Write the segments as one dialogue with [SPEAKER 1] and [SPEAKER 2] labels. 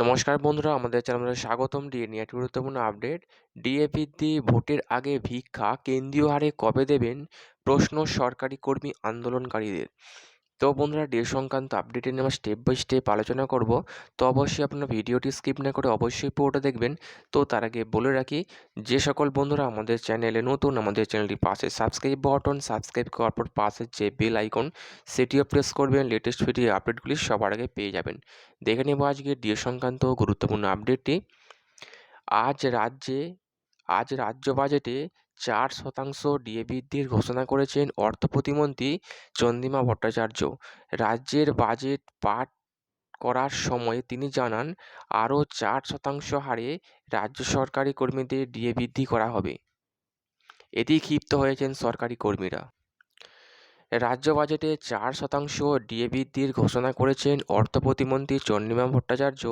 [SPEAKER 1] নমস্কার বন্ধুরা, আমাদের চ্যানেলে স্বাগতম। ডিএ নিয়ে একটি গুরুত্বপূর্ণ আপডেট। ডিএপিতে ভোটের আগে ভিক্ষা কেন্দ্রীয় হারে কবে দেবেন? প্রশ্ন সরকারি কর্মী আন্দোলনকারীদের। তো বন্ধুরা ডিএ সংক্রান্ত আপডেটে আমরা স্টেপ বাই স্টেপ আলোচনা করব। তো অবশ্যই আপনারা ভিডিওটি স্কিপ না করে অবশ্যই পুরোটা দেখবেন। তো তার আগে বলে রাখি, যে সকল বন্ধুরা আমাদের চ্যানেলে নতুন, আমাদের চ্যানেলটি পাশে সাবস্ক্রাইব বটন সাবস্ক্রাইব করার পর পাশে যে বেল আইকন সেটিও প্রেস করবেন। লেটেস্ট ভিডিও আপডেটগুলি সবার আগে পেয়ে যাবেন। দেখে নেব আজকে ডিএ সংক্রান্ত গুরুত্বপূর্ণ আপডেটটি আজ রাজ্যে, আজ রাজ্য বাজেটে চার শতাংশ ডিএ বৃদ্ধির ঘোষণা করেছেন অর্থ প্রতিমন্ত্রী চন্দ্রিমা ভট্টাচার্য। রাজ্যের বাজেট পাঠ করার সময় তিনি জানান, আরও চার শতাংশ হারে রাজ্য সরকারি কর্মীদের ডিএ বৃদ্ধি করা হবে। এটি ক্ষিপ্ত হয়েছেন সরকারি কর্মীরা। রাজ্য বাজেটে চার শতাংশ ডিএ বৃদ্ধির ঘোষণা করেছেন অর্থ প্রতিমন্ত্রী চন্দ্রিমা ভট্টাচার্য।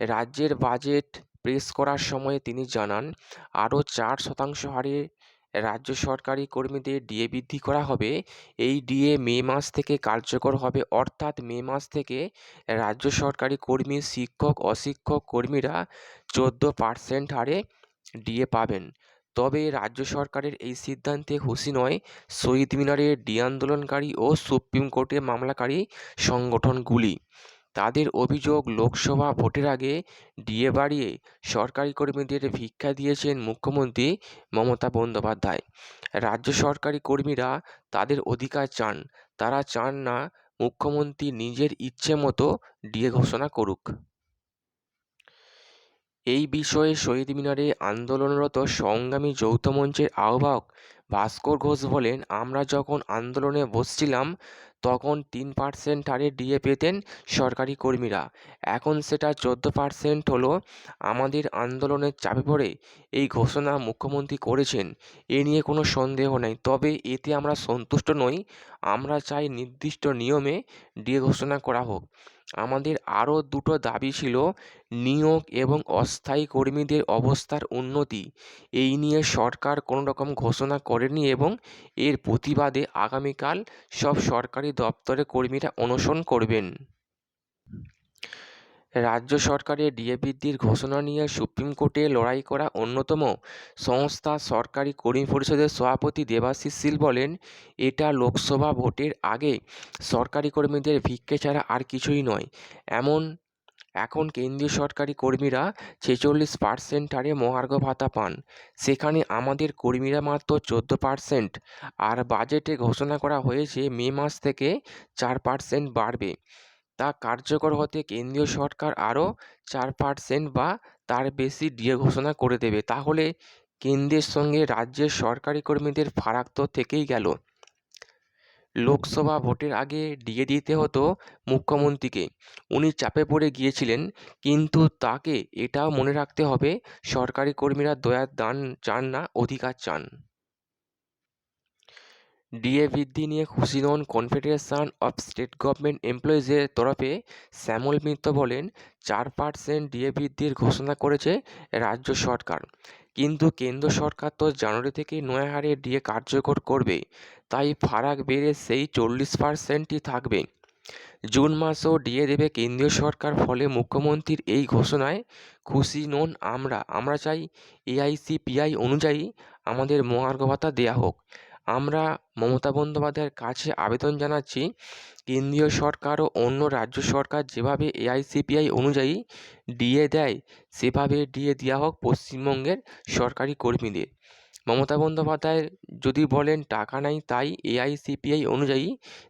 [SPEAKER 1] রাজ্যের বাজেট পেশ করার সময় তিনি জানান, আরও চার শতাংশ হারে রাজ্য সরকারি কর্মীদের ডিএ বৃদ্ধি করা হবে। এই ডিএ মে মাস থেকে কার্যকর হবে। অর্থাৎ মে মাস থেকে রাজ্য সরকারি কর্মী, শিক্ষক, অশিক্ষক কর্মীরা চোদ্দ পার্সেন্ট হারে ডিএ পাবেন। তবে রাজ্য সরকারের এই সিদ্ধান্তে খুশি নয়, শহীদ মিনারের ডি আন্দোলনকারী ও সুপ্রিম কোর্টে মামলাকারী সংগঠনগুলি। তাদের অভিযোগ লোকসভা ভোটের আগে ডিএ বাড়িয়ে সরকারি কর্মীদের ভিক্ষা দিয়েছেন মুখ্যমন্ত্রী মমতা বন্দ্যোপাধ্যায়। রাজ্য সরকারি কর্মীরা তাদের অধিকার চান, তারা চান না মুখ্যমন্ত্রী নিজের ইচ্ছে মতো ডিএ ঘোষণা করুক। এই বিষয়ে শহীদ মিনারে আন্দোলনরত সংগ্রামী যৌথ মঞ্চের আহ্বায়ক ভাস্কর ঘোষ বলেন, আমরা যখন আন্দোলনে বসছিলাম, তখন তিন পার্সেন্ট হারে ডিএ পেতেন সরকারি কর্মীরা। এখন সেটা চোদ্দ পার্সেন্ট হলো আমাদের আন্দোলনের চাপে পড়ে। এই ঘোষণা মুখ্যমন্ত্রী করেছেন। এ নিয়ে কোনো সন্দেহ নেই। তবে এতে আমরা সন্তুষ্ট নই। আমরা চাই নির্দিষ্ট নিয়মে ডিএ ঘোষণা করা হোক। আমাদের আরও দুটো দাবি ছিল, নিয়োগ এবং অস্থায়ী কর্মীদের অবস্থার উন্নতি। এই নিয়ে সরকার কোনো রকম ঘোষণা করেনি এবং এর প্রতিবাদে আগামীকাল সব সরকারি দপ্তরে কর্মীরা অনশন করবেন। রাজ্য সরকারের ডিএ বৃদ্ধির ঘোষণা নিয়ে সুপ্রিম কোর্টে লড়াই করা অন্যতম সংস্থা সরকারি কর্মী পরিষদের সভাপতি দেবাশিস শীল বলেন, এটা লোকসভা ভোটের আগে সরকারি কর্মীদের ভিক্ষে ছাড়া আর কিছুই নয়। এমন, এখন কেন্দ্রীয় সরকারি কর্মীরা ছেচল্লিশ পার্সেন্ট হারে মহার্ঘ ভাতা পান। সেখানে আমাদের কর্মীরা মাত্র চোদ্দ পার্সেন্ট। আর বাজেটে ঘোষণা করা হয়েছে মে মাস থেকে চার পার্সেন্ট বাড়বে। তা কার্যকর হতে কেন্দ্রীয় সরকার আরও চার পার্সেন্ট বা তার বেশি ডিএ ঘোষণা করে দেবে। তাহলে কেন্দ্রের সঙ্গে রাজ্যের সরকারি কর্মীদের ফারাক তো থেকেই গেল। লোকসভা ভোটের আগে ডিএ দিতে হতো মুখ্যমন্ত্রীকে। উনি চাপে পড়ে গিয়েছিলেন, কিন্তু তাকে এটাও মনে রাখতে হবে, সরকারি কর্মীরা দয়ার দান চান না, অধিকার চান। ডিএ বৃদ্ধি নিয়ে খুশি নন কনফেডারেশন অফ স্টেট গভর্নমেন্ট এমপ্লয়িজের তরফে শ্যামল মিত্র বলেন, চার পার্সেন্ট ডিএ বৃদ্ধির ঘোষণা করেছে রাজ্য সরকার। কিন্তু কেন্দ্র সরকার তো জানুয়ারি থেকে নয় হারে ডিএ কার্যকর করবে, তাই ফারাক বেড়ে সেই চল্লিশ পার্সেন্টই থাকবে। জুন মাসেও ডিএ দেবে কেন্দ্রীয় সরকার, ফলে মুখ্যমন্ত্রীর এই ঘোষণায় খুশি নন আমরা। আমরা চাই এআইসিপিআই অনুযায়ী আমাদের মহার্ঘ ভাতা দেওয়া হোক। আমরা মমতা বন্দ্যোপাধ্যায়ের কাছে আবেদন জানাচ্ছি, কেন্দ্রীয় সরকার ও অন্য রাজ্য সরকার যেভাবে এআইসিপিআই অনুযায়ী ডিএ দেয়, সেভাবে ডিএ দেওয়া হোক পশ্চিমবঙ্গের সরকারি কর্মীদের। মমতা বন্দ্যোপাধ্যায় যদি বলেন, টাকা নাই, তাই এআইসিপিআই অনুযায়ী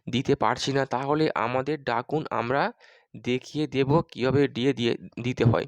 [SPEAKER 1] দিতে পারছি না, তাহলে আমাদের ডাকুন, আমরা দেখিয়ে দেব কীভাবে ডিএ দিয়ে, দিতে হয়।